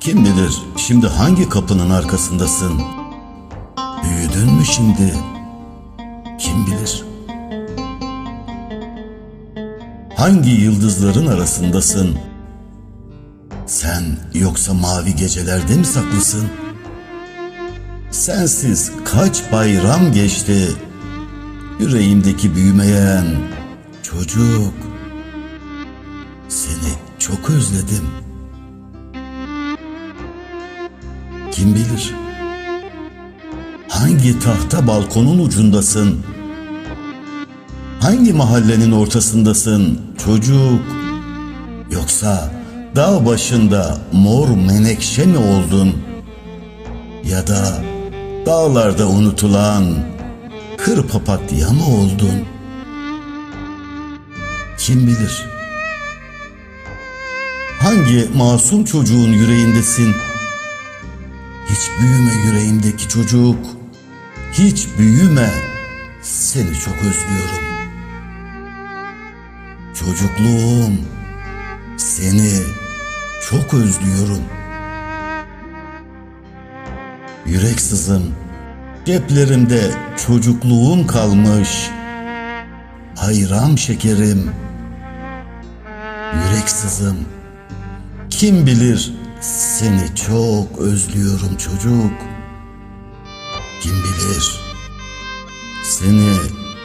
Kim bilir şimdi hangi kapının arkasındasın? Büyüdün mü şimdi? Kim bilir? Hangi yıldızların arasındasın? Sen yoksa mavi gecelerde mi saklısın? Sensiz kaç bayram geçti? Yüreğimdeki büyümeyen çocuk. Seni çok özledim. Kim bilir? Hangi tahta balkonun ucundasın? Hangi mahallenin ortasındasın çocuk? Yoksa dağ başında mor menekşe mi oldun? Ya da dağlarda unutulan kır papatya mı oldun? Kim bilir? Hangi masum çocuğun yüreğindesin? Hiç büyüme yüreğimdeki çocuk. Hiç büyüme. Seni çok özlüyorum. Çocukluğum. Seni çok özlüyorum. Yürek sızım. Ceplerimde çocukluğum kalmış. Hayram şekerim. Yürek sızım. Kim bilir seni çok özlüyorum çocuk. Kim bilir seni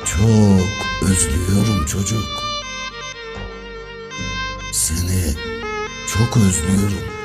çok özlüyorum çocuk. Seni çok özlüyorum.